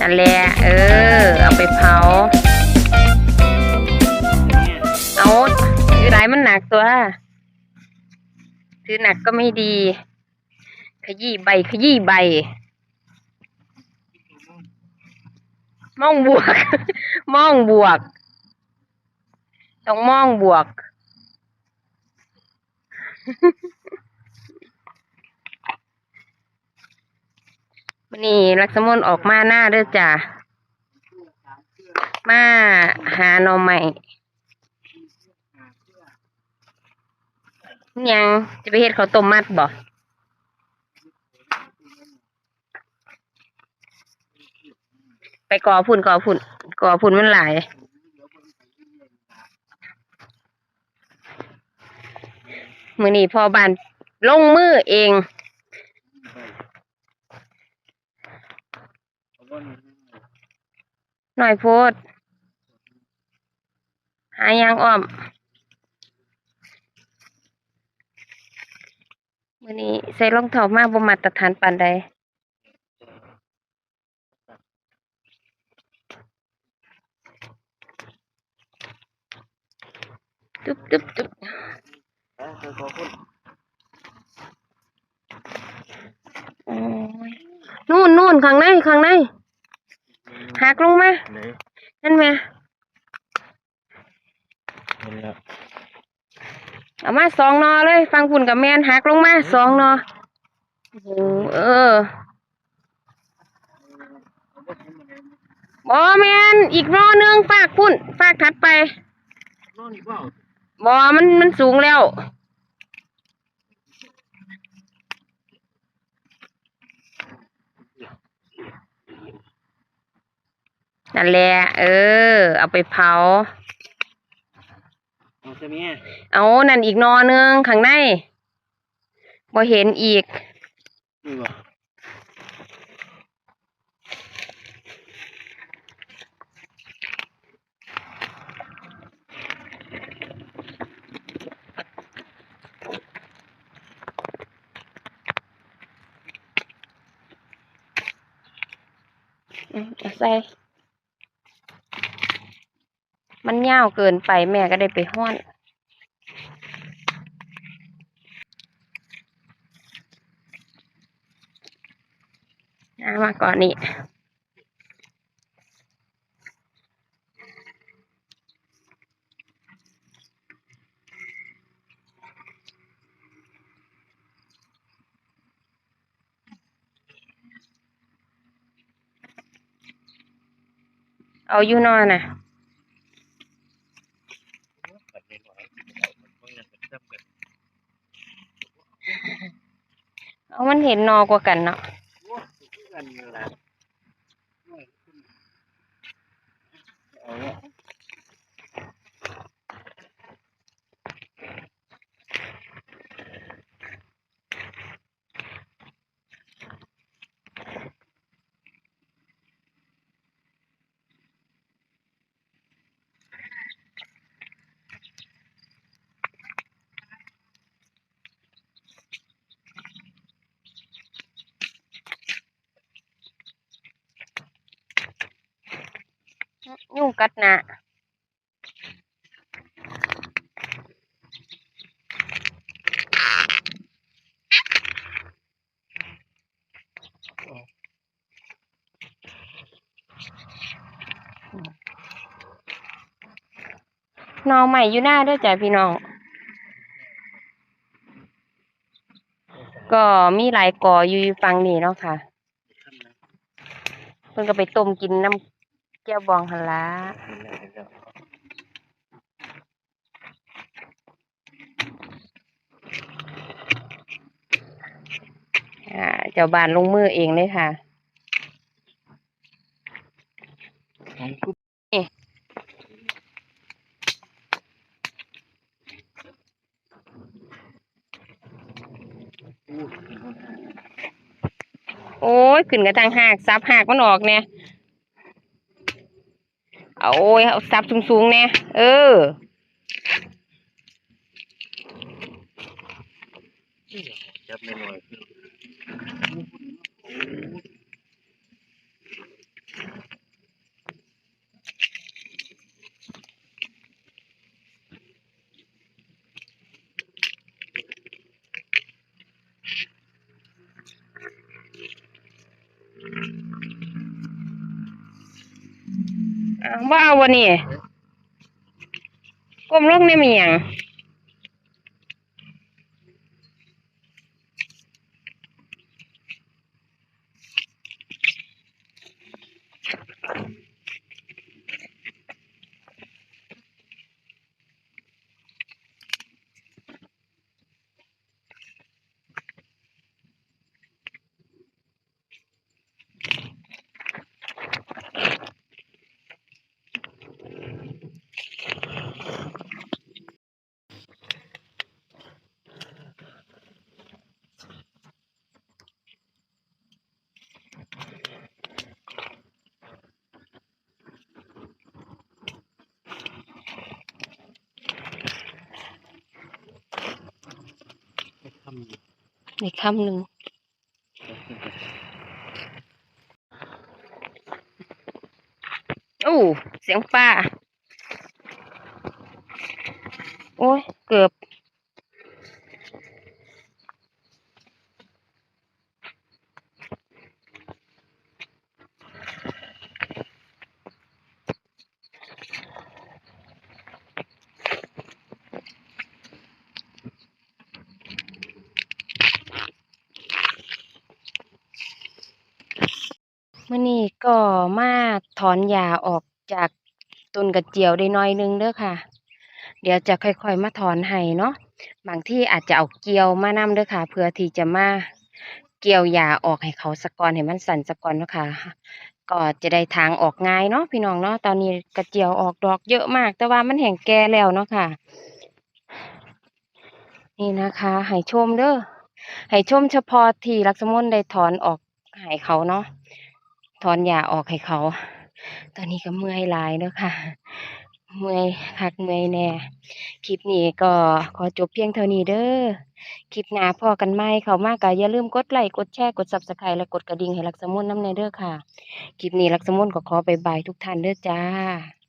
นั่นแหละเออ เอาไปเผา เอาถือไรมันหนักตัว ถือหนักก็ไม่ดี ขยี้ใบขยี้ใบมองบวก มองบวก ต้องมองบวก วันนี้ลักษมนต์ออกมาหน้าเด้อจ้ะมาหาหน่อใหม่ยังจะไปเฮ็ดข้าวต้มมัดบ่ไปก่อฝุ่นก่อฝุ่นก่อฝุ่นมันหลายมือนี้พอบานลงมือเอง หน่อยโพดหายังอ้อมมือนี้ใส่รองเท้ามาบ่มาตรฐานปานใดจุ๊บจุ๊บจุ๊บโอ้ยนู่นนู่นข้างในข้างใน หักลงมาไหนนั่นแม่เห็นแล้วเอามาสองหนอเลย ฟังคุณกับแมนหักลงมาสองหนอโอ้โหเออบอแมนอีกหนอหนึงฝากพุ่นฝากถัดไปนอนอีกเปล่าบอมันมันสูงแล้ว นั่นแหละเออ เอาไปเผา เอาใช่ไหมเอานั่นอีกหนอหนึงข้างในบ่เห็นอีกนี่บ่อืมเอาใส่ มันยาวเกินไปแม่ก็ได้ไปห้อนเอามาก่อนนี่เอาอยู่นอนน่ะ ปัดเล่นหน่อยเอามันเงินเป็นเริ่มกัน เอามันเห็นนอกว่ากันเนาะเอาละ ยุ่งกัดหนะน้องใหม่อยู่หน้าด้วยจ้ะพี่น้อง ก็มีหลายกออยู่ฟังนี่เนาะค่ะ เพิ่นก็ไปต้มกินน้ำ แก้วบองหันละเห็นแล้วเห็นแล้วอ่าเจ้าบ้านลงมือเองเลยค่ะของกุ๊บโอ้ยขึ้นกระทางหากซับหากมันออกเนี่ย เอาโอ้ยเอาซับสูงๆเนี่ยเออจับไม่หน่อย ว่าวบ่เอาวันนี้ก้มลงในเมียงำอยู่ในคำหนึ่งโอ้เสียงป้า โอ้ยเกือบ มื่อนี้ก็มาถอนหญ้าออกจากต้นกระเจียวได้หน้อยนึงเด้อค่ะ เดี๋ยวจะค่อยๆมาถอนให้เนาะ บางที่อาจจะเอาเกลียวมานำเด้อค่ะ เพื่อที่จะมาเกี่ยวหญ้าออกให้เขาสะก่อนให้มันสั่นสะก่อนเนาะค่ะ ก็จะได้ทางออกง่ายเนาะพี่น้องเนาะ ตอนนี้กระเจียวออกดอกเยอะมาก แต่ว่ามันแห้งแก่แล้วเนาะค่ะ นี่นะคะให้ชมเด้อให้ชมเฉพาะที่ลักษมนต์ได้ถอนออกให้เขาเนาะ ถอนหญ้าออกให้เขา ตอนนี้ก็เมื่อยลายเด้อค่ะ เมื่อยคักเมื่อยแน่ คลิปนี้ก็ขอจบเพียงเท่านี้เด้อ คลิปหน้าพอกันไหม่เขามากก็อย่าลืมกดไลค์ กดแชร์ กดซับสไครต์และกดกระดิ่งให้ลักษมนต์นำใน่เด้อค่ะ คลิปนี้ลักษมนต์ก็ขอบ๊ายบายทุกท่านเด้อจ้า